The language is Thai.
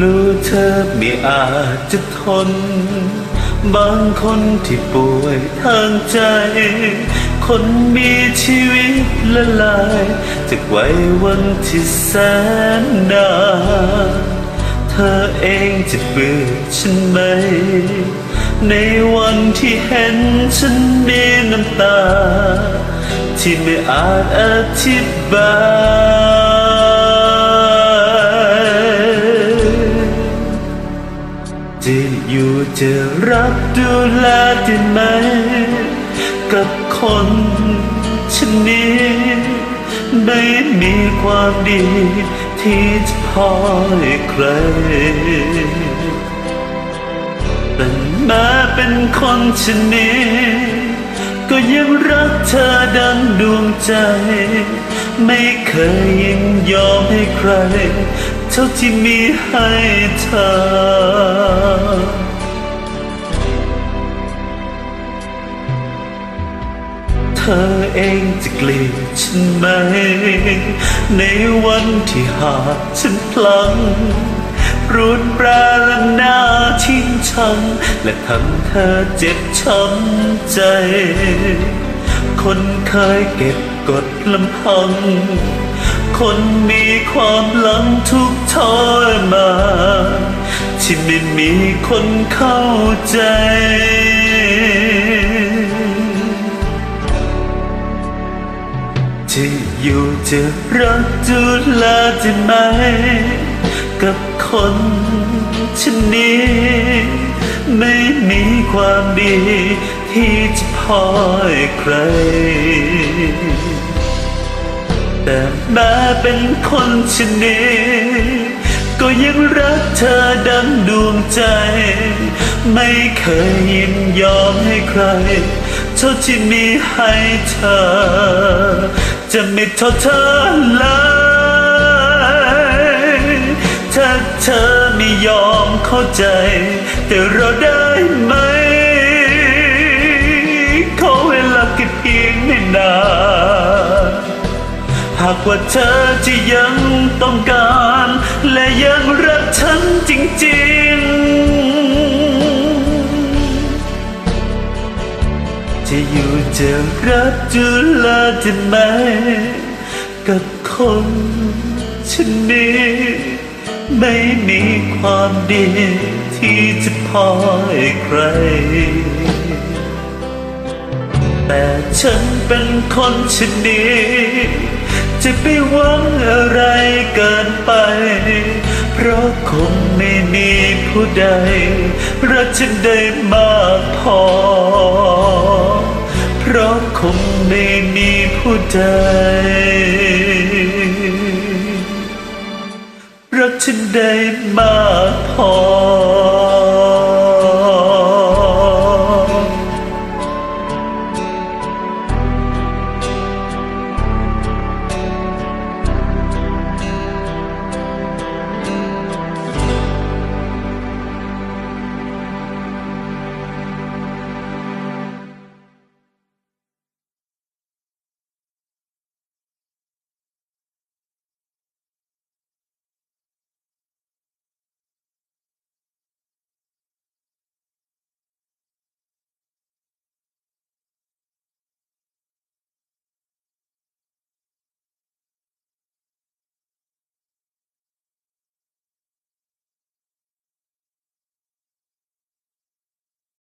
รู้เธอไม่อาจจะทน บางคนที่ป่วยทางใจ คนมีชีวิตละลายจากวัยวันที่แสนนานเธอเองจะเบื่อฉันไหม ในวันที่เห็นฉันมีน้ำตา ที่ไม่อาจอธิบาย อยู่จะรับดูแลได้ไหม กับคนชนนี้ไม่มีความดีที่จะพอให้ใครแต่แม้เป็นคนชนนี้ก็ยังรักเธอดังดวงใจ ไม่เคยยินยอมให้ใคร เท่าที่มีให้เธอ อเองจะเกลียดฉันไหม ในวันที่หากฉันพลังรุนแรงและหน้าทิ้งชัง และทำเธอเจ็บช้ำใจ คนเคยเก็บกดลำพัง คนมีความหลังทุกข์ทรมานที่ไม่มีคนเข้าใจ จะรักดูแลได้ไหม กับคนชนนี้ ไม่มีความดีที่จะพอให้ใคร แต่แม้เป็นคนชนนี้ ก็ยังรักเธอดังดวงใจ ไม่เคยยินยอมให้ใคร เท่าที่มีให้เธอ จะไม่ทอดเธอเลยถ้าเธอไม่ยอมเข้าใจ แต่เราได้ไหม ขอเวลาแค่เพียงไม่นานหากว่าเธอที่ยังต้องการ และยังรักฉันจริงๆ จะอยู่จะรับดูแลได้ไหม กับคนชนนี้ ไม่มีความดีที่จะพอให้ใคร แต่ฉันเป็นคนชนนี้ จะไปหวังอะไรเกินไป เพราะคงไม่มีผู้ใดรักฉันได้มากพอ เพราะคงไม่มีผู้ใดรักฉันได้มากพอ